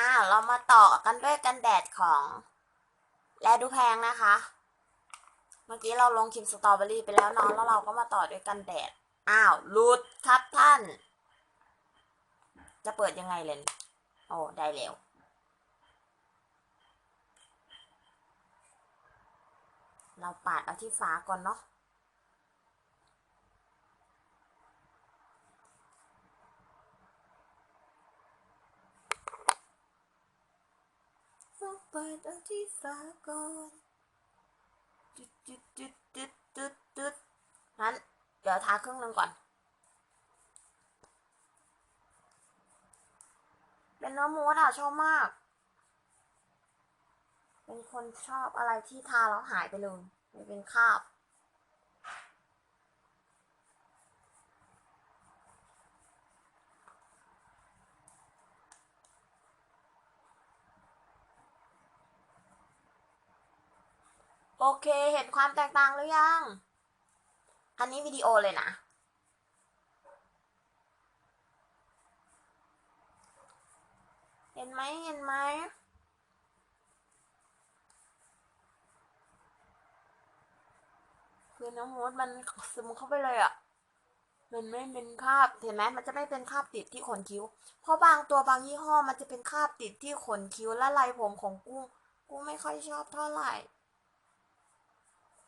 อ่าเรามาต่อกันด้วยกันแดดของแลดูแพงนะคะ เมื่อกี้เราลงคลิปสตรอเบอรี่ไปแล้วเนาะแล้วเราก็มาต่อด้วยกันแดด อ้าวหลุดครับท่าน จะเปิดยังไงเลยโอ้ได้แล้วเราปาดเอาที่ฝาก่อนเนาะ ต้อง เปิดเอาที่สาก่อนจุดจุดจุดจุดจุดตึ๊ดนั้นเดี๋ยวทาเครื่องหนึงก่อน เป็นเนื้อมูสอะชอบมาก เป็นคนชอบอะไรที่ทาแล้วหายไปเลยไม่เป็นคราบ โอเค เห็นความแตกต่างหรือยัง อันนี้วิดีโอเลยนะ เห็นไหมเห็นไหมคือน้ำมูดมันซึมเข้าไปเลยอะ่ะ มันไม่เป็นคราบ เห็นไหมมันจะไม่เป็นคราบติดที่ขนคิ้ว เพราะบางตัวบางยี่ห้อมันจะเป็นคราบติดที่ขนคิ้วและลายผมของกุ้ง กุ้งไม่ค่อยชอบเท่าไหร่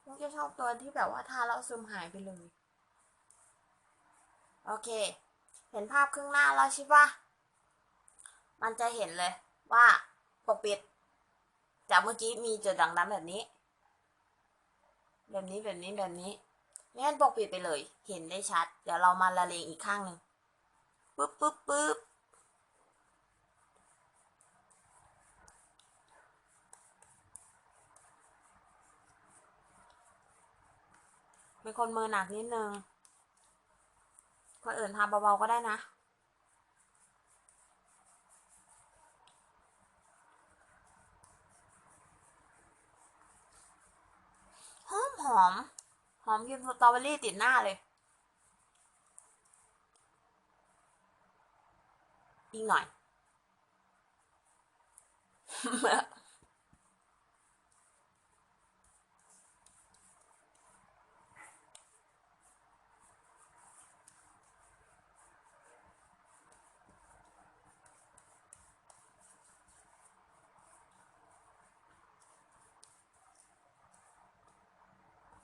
กุ้งจะชอบตัวที่แบบว่าทาแล้วซึมหายไปเลย โอเค เห็นภาพครึ่งหน้าแล้วใช่ปะมันจะเห็นเลยว่าปกปิด จากเมื่อกี้มีจุดด่างดำแบบนี้ แบบนี้แบบนี้แบบนี้ไม่งั้นปกปิดไปเลย เห็นได้ชัด เดี๋ยวเรามาละเลงอีกข้างหนึ่งปึ๊บปึ๊บปึ๊บ เป็นคนมือหนักนิดนึงคนอื่นทำเบาๆก็ได้นะ หอมหอม หอมกินสตรอเบอรี่ติดหน้าเลยอีกหน่อย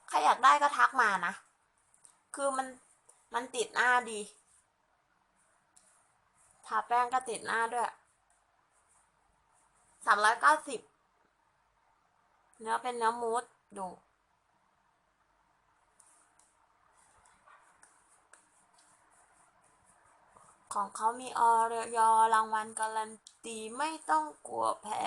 ใครอยากได้ก็ทักมานะ คือมันมันติดหน้าดี ทาแป้งก็ติดหน้าด้วยสามร้อยเก้าสิบเนื้อเป็นเนื้อมูสดู ของเขามีออยรางวัลการันตีไม่ต้องกลัวแพ้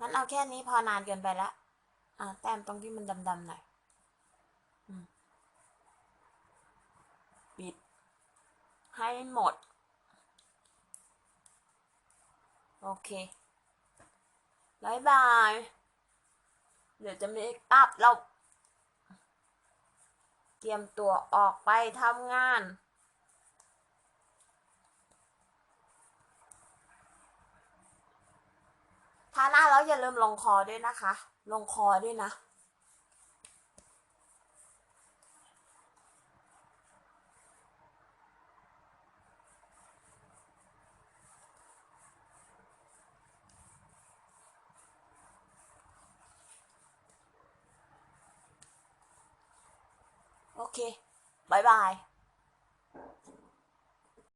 งั้น เอาแค่นี้พอนานเกินไปละอ่าแต้มตรงที่มันดำๆหน่อยอืมปิด ให้หมด โอเคบายบาย เดี๋ยวจะเมคอัพเรา เตรียมตัวออกไปทำงาน ทาหน้าแล้วอย่าลืมลงคอด้วยนะคะ ลงคอด้วยนะ โอเคบายบาย